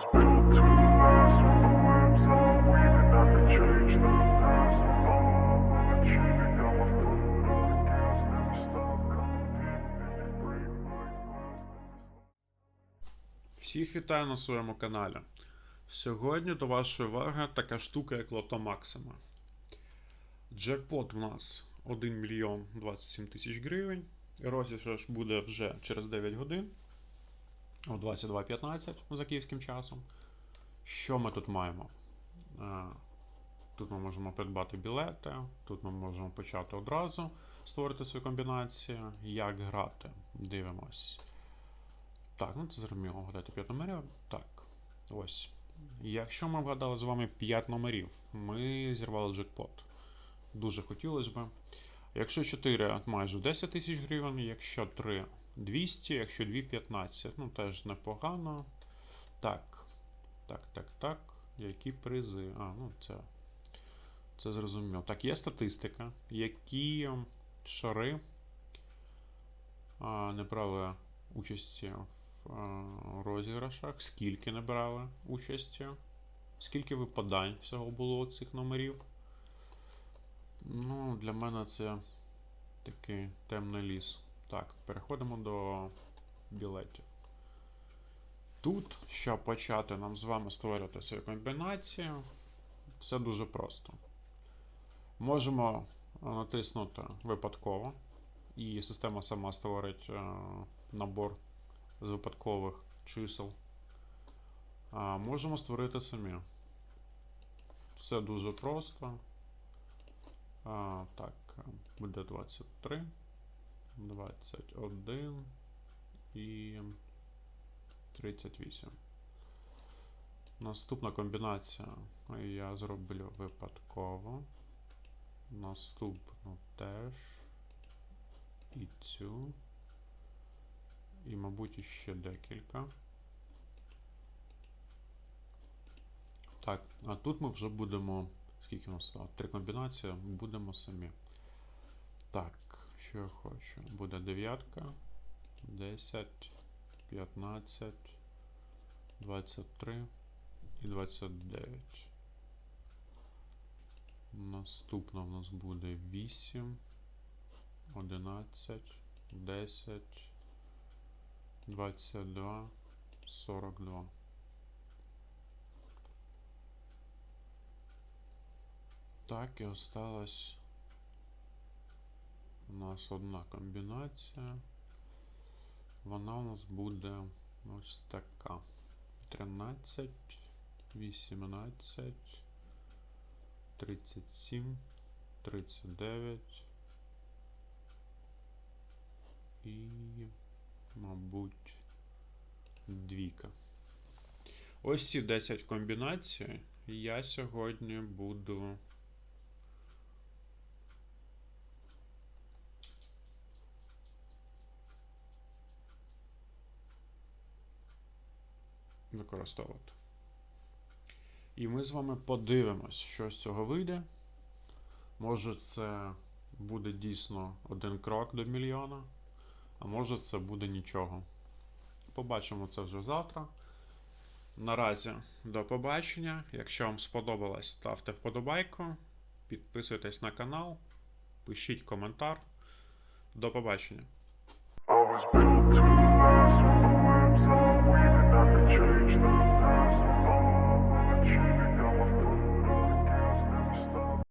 Всіх вітаю на своєму каналі. Сьогодні до вашої уваги така штука, як Лото Максима. Джекпот в нас 1 мільйон 27 тисяч гривень. Розіграш буде вже через 9 годин о 22.15 за київським часом. Що ми тут маємо? Е, Тут ми можемо придбати білети, тут ми можемо почати одразу створити свою комбінацію. Як грати? Дивимось. Так, ну це зрозуміло, вгадати 5 номерів. Так, ось. Якщо ми вгадали з вами 5 номерів, ми зірвали джекпот. Дуже хотілося б. Якщо 4 майже 10 тисяч гривень, якщо 3 200, якщо 2 15. Ну теж непогано. Так. Так, так, так. Які призи? А, ну це. Це зрозуміло. Так, є статистика. Які шари а, не брали участі в а, розіграшах, скільки не брали участі, скільки випадань всього було цих номерів. Ну, для мене це такий темний ліс. Так, переходимо до білетів. Тут, щоб почати нам з вами створювати свою комбінацію, все дуже просто. Можемо натиснути випадково, і система сама створить е, набор з випадкових чисел. А, можемо створити самі. Все дуже просто. А, так, буде 23, 21 і 38. Наступна комбінація я зроблю випадково. Наступну теж. І цю. І, мабуть, іще декілька. Так, а тут ми вже будемо. Скільки у нас? Три комбінації, будемо самі. Так, що я хочу? Буде дев'ятка, 10, 15, 23 і 29. Наступна в нас буде 8, 11, 10, 22, 42. Так, і осталась у нас одна комбінація. Вона у нас буде ось така. 13, 18, 37, 39 і, мабуть, двійка. Ось ці 10 комбінацій я сьогодні буду. Використовувати. І ми з вами подивимось, що з цього вийде. Може, це буде дійсно один крок до мільйона, а може це буде нічого. Побачимо це вже завтра. Наразі до побачення. Якщо вам сподобалось, ставте вподобайку, підписуйтесь на канал, пишіть коментар. До побачення.